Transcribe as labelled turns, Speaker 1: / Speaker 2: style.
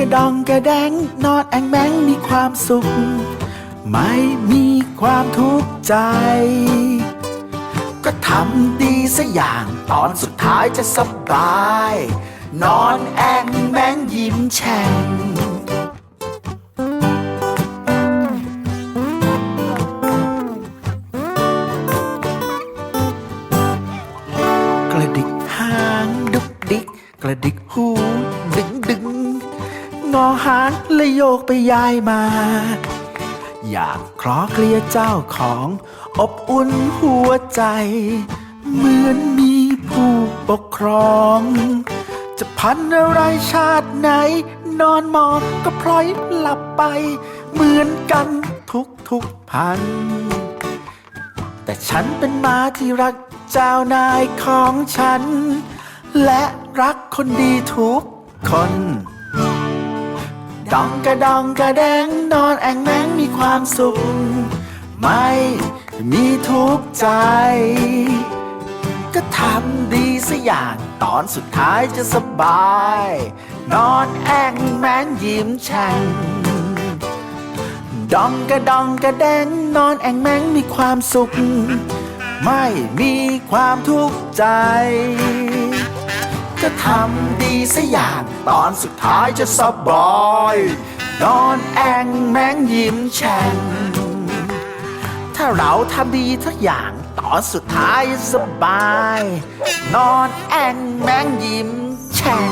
Speaker 1: ระดองกระแดง นอนแองแมงมีความสุข ไม่มีความทุกข์ใจ ก็ทำดีสัอย่างตอนสุดท้ายจะสบาย นอนแองแมงยิ้มแฉ่งกระดิกหางดุกดิก กระดิกหูดึงดึ งอหางและโยกไปย้ายมา อยากคลอเคลียเจ้าของ อบอุ่นหัวใจ เหมือนมีผู้ปกครอง จะพันอะไรชาติไหน นอนมองก็พลอยหลับไป เหมือนกันทุกทุกพัน แต่ฉันเป็นม้าที่รักเจ้านายของฉัน และรักคนดีทุกคน ดองกระดองกระแดงนอนแองแมงมีความสุข ไม่มีทุกข์ใจ ก็ทำดีสักอย่างตอนสุดท้ายจะสบาย นอนแองแมงยิ้มแฉ่งดองกระดองกระแดงนอนแองแมงมีความสุข ไม่มีความทุกข์ใจ ก็ทำดีสัอย่าง ตอนสุดท้ายจะสบอย นอนแองแมงยิ้มแฉ่งถ้าเราทำดีทุกอย่าง ตอนสุดท้ายสบาย นอนแองแมงยิ้มแฉ่ง